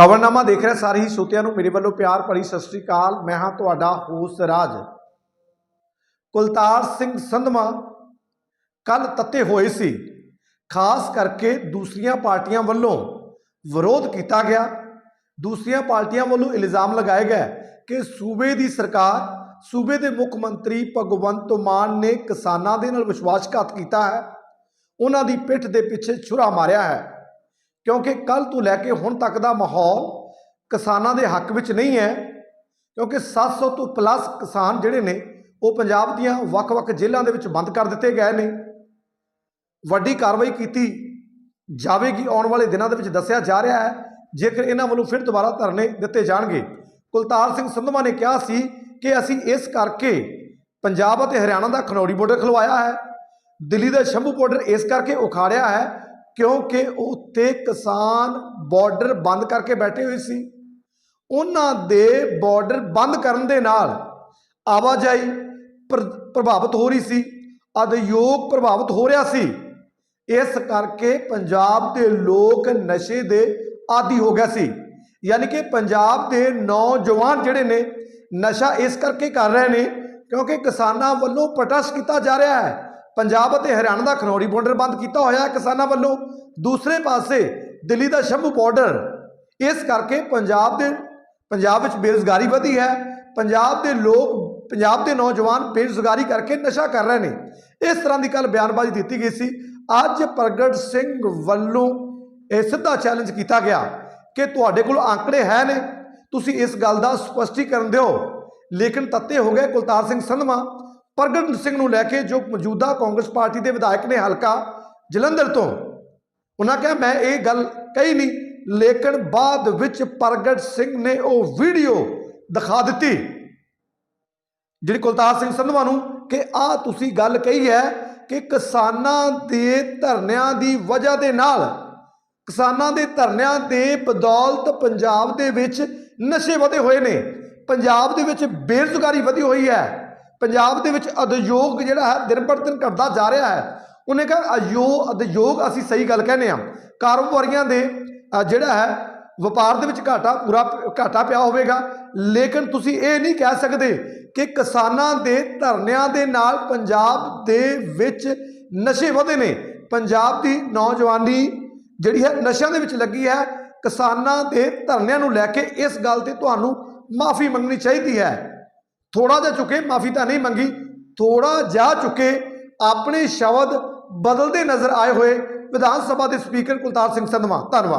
ਖਬਰਨਾਮਾ ਦੇਖ ਰਹੇ, ਸਾਰੇ ਹੀ ਸੋਤਿਆਂ ਨੂੰ ਮੇਰੇ ਵੱਲੋਂ ਪਿਆਰ ਭਰੀ ਸਤਿ ਸ੍ਰੀ ਅਕਾਲ। ਮੈਂ ਹਾਂ ਤੁਹਾਡਾ ਹੋਸ ਰਾਜ। ਕੁਲਤਾਰ ਸਿੰਘ ਸੰਧਮਾ ਕੱਲ ਤੱਤੇ ਹੋਏ ਸੀ। ਖਾਸ ਕਰਕੇ ਦੂਸਰੀਆਂ ਪਾਰਟੀਆਂ ਵੱਲੋਂ ਵਿਰੋਧ ਕੀਤਾ ਗਿਆ। ਦੂਸਰੀਆਂ ਪਾਰਟੀਆਂ ਵੱਲੋਂ ਇਲਜ਼ਾਮ ਲਗਾਏ ਗਏ ਕਿ ਸੂਬੇ ਦੀ ਸਰਕਾਰ, ਸੂਬੇ ਦੇ ਮੁੱਖ ਮੰਤਰੀ ਭਗਵੰਤ ਮਾਨ ਨੇ ਕਿਸਾਨਾਂ ਦੇ ਨਾਲ ਵਿਸ਼ਵਾਸਘਾਤ ਕੀਤਾ ਹੈ। ਉਹਨਾਂ ਦੀ ਪਿੱਠ ਦੇ ਪਿੱਛੇ ਛੁਰਾ ਮਾਰਿਆ ਹੈ। ਕਿਉਂਕਿ ਕੱਲ ਤੋਂ ਲੈ ਕੇ ਹੁਣ ਤੱਕ ਦਾ ਮਾਹੌਲ ਕਿਸਾਨਾਂ ਦੇ ਹੱਕ ਵਿੱਚ ਨਹੀਂ ਹੈ, ਕਿਉਂਕਿ 700 ਤੋਂ ਪਲੱਸ ਕਿਸਾਨ ਜਿਹੜੇ ਨੇ, ਉਹ ਪੰਜਾਬ ਦੀਆਂ ਵੱਖ-ਵੱਖ ਜੇਲ੍ਹਾਂ ਦੇ ਵਿੱਚ ਬੰਦ ਕਰ ਦਿੱਤੇ ਗਏ ਨੇ। ਵੱਡੀ ਕਾਰਵਾਈ ਕੀਤੀ ਜਾਵੇਗੀ ਆਉਣ ਵਾਲੇ ਦਿਨਾਂ ਦੇ ਵਿੱਚ ਦੱਸਿਆ ਜਾ ਰਿਹਾ ਹੈ, ਜੇਕਰ ਇਹਨਾਂ ਵੱਲੋਂ ਫਿਰ ਦੁਬਾਰਾ ਧਰਨੇ ਦਿੱਤੇ ਜਾਣਗੇ। ਕੁਲਤਾਰ ਸਿੰਘ ਸੰਧਵਾ ਨੇ ਕਿਹਾ ਸੀ ਕਿ ਅਸੀਂ ਇਸ ਕਰਕੇ ਪੰਜਾਬ ਅਤੇ ਹਰਿਆਣਾ ਦਾ ਖਨੌਰੀ ਬਾਰਡਰ ਖਲਵਾਇਆ ਹੈ, ਦਿੱਲੀ ਦਾ ਸ਼ੰਭੂ ਬਾਰਡਰ ਇਸ ਕਰਕੇ ਉਖਾੜਿਆ ਹੈ ਕਿਉਂਕਿ ਉੱਥੇ ਕਿਸਾਨ ਬਾਰਡਰ ਬੰਦ ਕਰਕੇ ਬੈਠੇ ਹੋਏ ਸੀ। ਉਹਨਾਂ ਦੇ ਬਾਰਡਰ ਬੰਦ ਕਰਨ ਦੇ ਨਾਲ ਆਵਾਜਾਈ ਪ੍ਰ- ਪ੍ਰਭਾਵਿਤ ਹੋ ਰਹੀ ਸੀ, ਉਦਯੋਗ ਪ੍ਰਭਾਵਿਤ ਹੋ ਰਿਹਾ ਸੀ। ਇਸ ਕਰਕੇ ਪੰਜਾਬ ਦੇ ਲੋਕ ਨਸ਼ੇ ਦੇ ਆਦੀ ਹੋ ਗਿਆ ਸੀ। ਯਾਨੀ ਕਿ ਪੰਜਾਬ ਦੇ ਨੌਜਵਾਨ ਜਿਹੜੇ ਨੇ, ਨਸ਼ਾ ਇਸ ਕਰਕੇ ਕਰ ਰਹੇ ਨੇ ਕਿਉਂਕਿ ਕਿਸਾਨਾਂ ਵੱਲੋਂ ਪ੍ਰੋਟੈਸਟ ਕੀਤਾ ਜਾ ਰਿਹਾ ਹੈ। ਪੰਜਾਬ ਅਤੇ ਹਰਿਆਣਾ ਦਾ ਖਨੌਰੀ ਬਾਰਡਰ ਬੰਦ ਕੀਤਾ ਹੋਇਆ ਹੈ ਕਿਸਾਨਾਂ ਵੱਲੋਂ। ਦੂਸਰੇ ਪਾਸੇ ਦਿੱਲੀ ਦਾ ਸ਼ੰਭੂ ਬਾਰਡਰ ਇਸ ਕਰਕੇ ਪੰਜਾਬ ਦੇ ਪੰਜਾਬ ਵਿੱਚ ਬੇਰੁਜ਼ਗਾਰੀ ਵਧੀ ਹੈ। ਪੰਜਾਬ ਦੇ ਲੋਕ ਪੰਜਾਬ ਦੇ ਨੌਜਵਾਨ ਬੇਰੁਜ਼ਗਾਰੀ ਕਰਕੇ ਨਸ਼ਾ ਕਰ ਰਹੇ ਨੇ। ਇਸ ਤਰ੍ਹਾਂ ਦੀ ਕੱਲ ਬਿਆਨਬਾਜ਼ੀ ਦਿੱਤੀ ਗਈ ਸੀ। ਅੱਜ ਪ੍ਰਗਟ ਸਿੰਘ ਵੱਲੋਂ ਇਹ ਸਿੱਧਾ ਚੈਲੰਜ ਕੀਤਾ ਗਿਆ ਕਿ ਤੁਹਾਡੇ ਕੋਲ ਆંકੜੇ ਹੈ ਨੇ। ਤੁਸੀਂ ਇਸ ਗੱਲ ਦਾ ਸਪਸ਼ਟੀਕਰਨ ਦਿਓ। ਲੇਕਿਨ ਤੱਤੇ ਹੋ ਗਏ ਕੁਲਤਾਰ ਸਿੰਘ ਸੰਧਵਾ। ਪ੍ਰਗਟ ਸਿੰਘ ਨੂੰ ਲੈ ਕੇ ਜੋ ਮੌਜੂਦਾ ਕਾਂਗਰਸ ਪਾਰਟੀ ਦੇ ਵਿਧਾਇਕ ਨੇ ਹਲਕਾ ਜਲੰਧਰ ਤੋਂ, ਉਹਨਾਂ ਕਿਹਾ, ਮੈਂ ਇਹ ਗੱਲ ਕਹੀ ਨਹੀਂ, ਲੇਕਿਨ ਬਾਅਦ ਵਿੱਚ ਪ੍ਰਗਟ ਸਿੰਘ ਨੇ ਉਹ ਵੀਡੀਓ ਦਿਖਾ ਦਿੱਤੀ। ਜਿਹੜੀ ਕੁਲਤਾਰ ਸਿੰਘ ਸੰਧਵਾ ਨੂੰ ਕਿ ਆ ਤੁਸੀਂ ਗੱਲ ਕਹੀ ਹੈ ਕਿ ਕਿਸਾਨਾਂ ਦੇ ਧਰਨਿਆਂ ਦੀ ਵਜ੍ਹਾ ਦੇ ਨਾਲ, ਕਿਸਾਨਾਂ ਦੇ ਧਰਨਿਆਂ ਦੇ ਬਦੌਲਤ ਪੰਜਾਬ ਦੇ ਵਿੱਚ ਨਸ਼ੇ ਵਧੇ ਹੋਏ ਨੇ, ਪੰਜਾਬ ਦੇ ਵਿੱਚ ਬੇਰੁਜ਼ਗਾਰੀ ਵਧੀ ਹੋਈ ਹੈ ਪੰਜਾਬ ਦੇ ਵਿੱਚ ਉਦਯੋਗ ਜਿਹੜਾ ਹੈ, ਦਿਨ ਪਰ ਦਿਨ ਘਟਦਾ ਜਾ ਰਿਹਾ ਹੈ। ਉਹਨੇ ਕਿਹਾ, ਅਯੋ ਉਦਯੋਗ ਅਸੀਂ ਸਹੀ ਗੱਲ ਕਹਿੰਦੇ ਆ ਕਾਰੋਬਾਰੀਆਂ ਦੇ ਜਿਹੜਾ ਹੈ, ਵਪਾਰ ਦੇ ਵਿੱਚ ਘਾਟਾ ਪੂਰਾ, ਘਾਟਾ ਪਿਆ ਹੋਵੇਗਾ। ਲੇਕਿਨ ਤੁਸੀਂ ਇਹ ਨਹੀਂ ਕਹਿ ਸਕਦੇ ਕਿ ਕਿਸਾਨਾਂ ਦੇ ਧਰਨਿਆਂ ਦੇ ਨਾਲ ਪੰਜਾਬ ਦੇ ਵਿੱਚ ਨਸ਼ੇ ਵਧੇ ਨੇ। ਪੰਜਾਬ ਦੀ ਨੌਜਵਾਨੀ ਜਿਹੜੀ ਹੈ, ਨਸ਼ਿਆਂ ਦੇ ਵਿੱਚ ਲੱਗੀ ਹੈ। ਕਿਸਾਨਾਂ ਦੇ ਧਰਨਿਆਂ ਨੂੰ ਲੈ ਕੇ ਇਸ ਗੱਲ ਤੇ ਤੁਹਾਨੂੰ ਮਾਫੀ ਮੰਗਣੀ ਚਾਹੀਦੀ ਹੈ। ਥੋੜਾ ਜਿਹਾ ਚੁੱਕੇ ਮਾਫੀ ਤਾਂ ਨਹੀਂ ਮੰਗੀ ਥੋੜਾ ਜਾ ਚੁੱਕੇ ਆਪਣੇ ਸ਼ਬਦ ਬਦਲਦੇ ਨਜ਼ਰ ਆਏ ਹੋਏ ਵਿਧਾਨ ਸਭਾ ਦੇ ਸਪੀਕਰ ਕੁਲਤਾਰ ਸਿੰਘ ਸੰਧਵਾ। ਧੰਨਵਾਦ।